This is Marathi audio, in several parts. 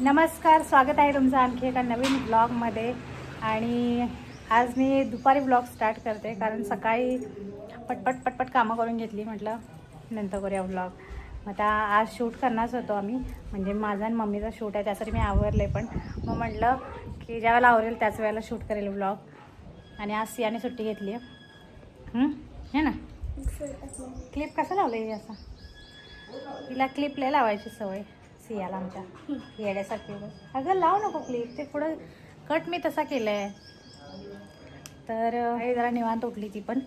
नमस्कार स्वागत आहे तुमचं आणखी एका नवीन ब्लॉगमध्ये आणि आज मी दुपारी ब्लॉग स्टार्ट करते कारण सकाळी पटपट पटपट कामं करून घेतली म्हटलं नंतर करूया ब्लॉग मग आता आज शूट करणारच होतो आम्ही. म्हणजे माझा आणि मम्मीचा शूट आहे त्यासाठी मी आवरले पण. मग म्हटलं की ज्या वेळेला आवरेल त्याच वेळेला शूट करेल ब्लॉग आणि आज सियाने सुट्टी घेतली आहे. हे? ना? क्लिप कसं लावलं आहे असं? तिला क्लिप लय लावायची सवय. सियाला आमच्या येड्यासारखी अगं लाव नको क्लिप ते पुढं कट मी तसा केलं आहे तर हे जरा निवांत उठली ती पण.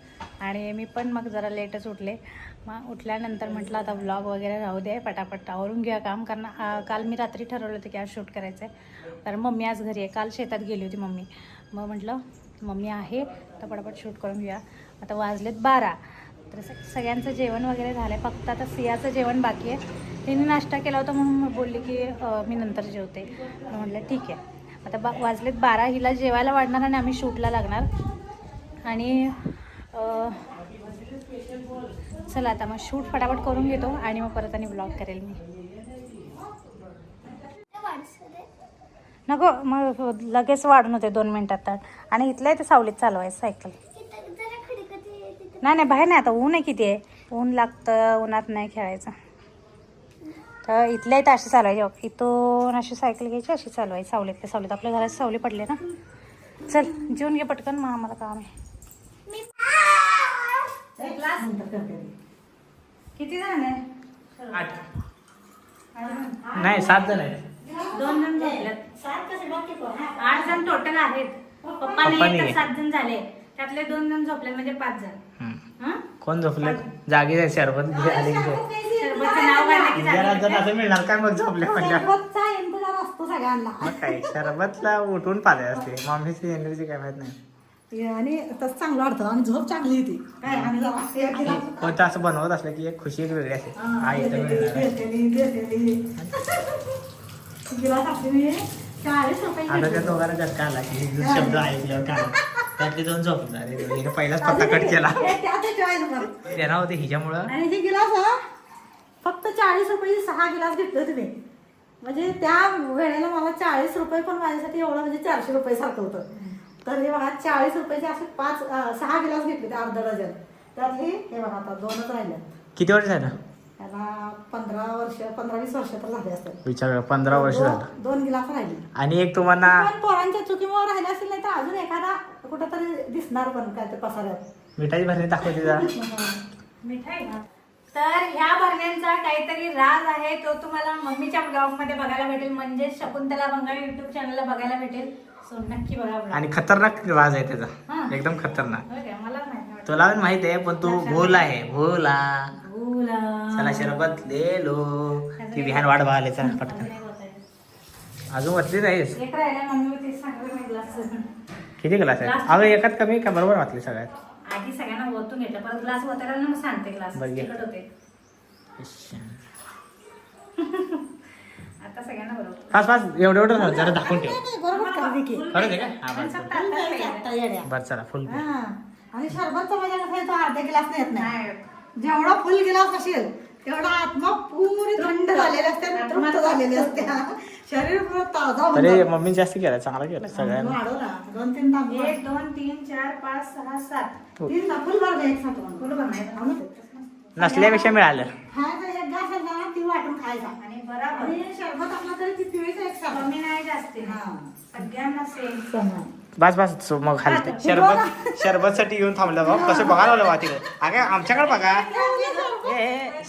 आणि मी पण मग जरा लेटच उठले. मग उठल्यानंतर म्हटलं आता व्लॉग वगैरे राहू दे पटापट आवरून घेऊया काम. कारण काल मी रात्री ठरवलं होतं की आज शूट करायचं आहे कारण मम्मी आज घरी आहे. काल शेतात गेली होती मम्मी. मग म्हटलं मम्मी आहे तर पटापट शूट करून घेऊया. आता वाजलेत बारा. तर सगळ्यांचं जेवण वगैरे झालं आहे फक्त आता सियाचं जेवण बाकी आहे. तिने नाश्ता केला होता म्हणून बोलली की मी नंतर जेवते. म्हटलं ठीक आहे. आता बा वाजलेत बारा. हिला जेवायला वाढणार आणि आम्ही शूटला लागणार. आणि चला आता मग शूट फटाफट करून घेतो आणि मग परत आणि ब्लॉग करेल मी. नको मग लगेच वाढून होते दोन मिनटात तर. आणि इथलं आहे ते सावलीत चालवायचं सायकल. नाही नाही बाहेर नाही आता ऊन आहे किती आहे. ऊन लागतं उन्हात नाही खेळायचं. तर इथल्या इथं अशी चालवायची बघ. इथून अशी सायकल घ्यायची अशी चालवायची सावलीत ते सावलीत. आपल्या घरात सावली पडले ना. चल जेवून घे पटकन. मग आम्हाला काम आहे. किती जण आहे? आठ. नाही सात जण आहेत. दोन जण आठ जण टोटल आहेत. पप्पा नाही. सात जण झाले. त्यातले दोन जण झोपले म्हणजे पाच जण? कोण झोपले? जागी जायचे शरबत घे आले की की जरा. जर असं मिळणार काय मग झोपले काय शरबतला उठून पाहिजे असते. मम्मीची एनर्जी काय माहीत नाही. आणि तसं चांगलं वाटतं. आणि झोप चांगली जरा गिलास- कोणतं असं बनवत असलं की एक खुशी एक वेगळी असते. चाळीस रुपये आता त्या दोघांना झटका आला की शब्द ऐकल्यावर काय? त्यातले दोन झोपणार हिने पहिलाच पत्ता कट केला. त्यांना होते हिच्यामुळं. आणि हे गिलास हा, फक्त चाळीस रुपये सहा गिलास घेतले मी. म्हणजे त्या वेळेला मला चाळीस रुपये पण माझ्यासाठी एवढं म्हणजे चारशे रुपये सारखं होतं. तर हे बघा चाळीस रुपयाचे असे पाच अं, सहा गिलास घेतले ते अर्धा डझन. त्यातले हे बघा आता दोनच राहिले किती वर्ष झालं? त्याला पंधरा वर्ष पंधरा वीस वर्ष तर झाले असतात विचार पंधरा वर्ष झालं. दोन- दोन गिलास राहिले. आणि एक तुम्हाला पण पोरांच्या चुकीमुळे राहिले असेल नाही तर अजून एखादा कुठंतरी दिसणार पण काय ते पसाऱ्यात. मिठाई भरणी दाखवते जरा. मिठाई तर ह्या भरण्यांचा काहीतरी राज आहे तो तुम्हाला मम्मीच्या ब्लॉगमध्ये बघायला भेटेल म्हणजे शकुंतला बंगाली युट्यूब चॅनलला बघायला भेटेल. सो नक्की बघा vlog. आणि खतरनाक राज आहे हा. त्याचा एकदम खतरनाक. होय काय? मला माहीत नाही तुला पण माहीत आहे पण तू भोल आहे भोला. भूला. चला शरबत ले लो ती विहान वाट बघायला चला पटकन. नाही होत अजून वाचली नाहीस आहे. एक राहिला मम्मी तेच सांगते मी ग्लास किती ग्लास आहे अगं एकात कमी का? बरोबर वाचले सगळ्यात. आधी सगळ्यांना ओतून घेतलं परत ग्लास ओतायला ना मग सांगते ग्लास बरं, घे. तिखट होते. आता सगळ्यांना बरोबर. पाच पाच एवढं एवढं राहू, जरा दाखवून ठेव. बरोबर करते की खरंच आहे का? हा, बरं, फक्त बरं. आता पाहिजे. आता येड्या. बरं चला फुल हा. आणि सरबतचा मजा कसा गिलास येत नाही. नाही. जेवढा फुल गिलास असेल तेवढा आत्मा पुरी थंड झालेले असते आणि आत्मा तृप्त झालेले असते. शरीर पुरं ताजा होऊन तरी जातं. मम्मी जास्त केला चांगला केला सगळ्यांना. दोन तीन तांबे एक दोन तीन चार पाच सहा सात. तीन तांबे फुल भरले एक साथ फुल बनायचं हो ना? नसल्यापेक्षा मिळालं. खायचा एक घास आहे ना ती वाटून खायचा. आणि बराबर. आणि शरबत आपला तरी ती पिळीचा एक साथ कमी नाही जास्ती. नाही. हा. सगळ्यांना सेम समजा. बस बस सो मग खालते शरबत शरबत साठी येऊन थांबलं बघ कसं बघायला आलं वाटी अगं आमच्याकडे बघा. ए, ए,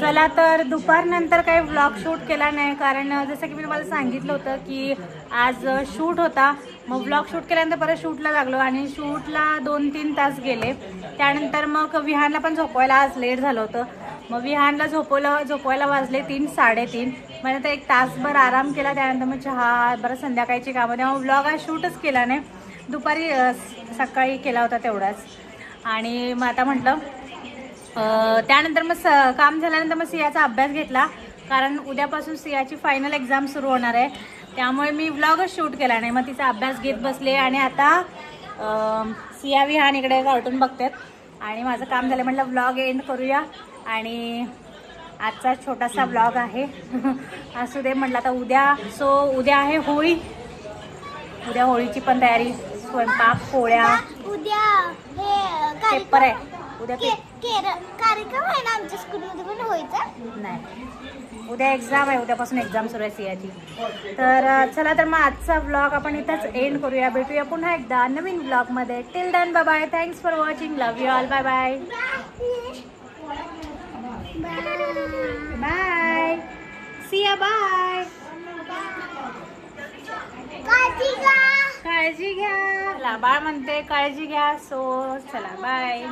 चला तर दुपारनंतर काही व्लॉग शूट केला नाही कारण जसं की मी तुम्हाला सांगितलं होतं की आज शूट होता. मग व्लॉग शूट केल्यानंतर परत शूटला लागलो आणि शूटला दोन तीन तास गेले. त्यानंतर मग विहानला पण झोपवायला आज लेट झालं होतं. मग विहानला झोपवलं झोपवायला वाजले तीन साडेतीन. मग नंतर एक तासभर आराम केला. त्यानंतर मग चहा बरं संध्याकाळची कामं. त्यामुळे व्लॉग आज शूटच केला नाही. दुपारी सकाळी केला होता तेवढाच. आणि मग आता म्हटलं त्यानंतर मग स काम झाल्यानंतर मग सियाचा अभ्यास घेतला. कारण उद्यापासून सियाची फायनल एक्झाम सुरू होणार आहे. त्यामुळे मी व्लॉगच शूट केला नाही. मग तिचा अभ्यास घेत बसले आणि आता सिया विहान इकडे कार्टून बघतात. आणि माझं काम झालं. म्हटलं व्लॉग एंड करूया. आणि आजचा छोटासा ब्लॉग आहे. असू दे म्हटलं आता उद्या सो उद्या आहे होळी. उद्या होळीची पण तयारी स्वयंपाक पोळ्या. उद्या. पेपर आहे. उद्या पे कार्यक्रम आहे ना आमच्या स्कूलमध्ये पण व्हायचा. नाही. उद्या एक्झाम आहे उद्यापासून एक्झाम सुरू आहे सियाची तर चला तर मग आजचा ब्लॉग आपण इथंच एंड करूया. भेटूया पुन्हा एकदा नवीन ब्लॉगमध्ये till then bye bye thanks for watching love you all bye bye bye see ya bye काळजी घ्या चला बाळ म्हणते काळजी घ्या सो चला बाय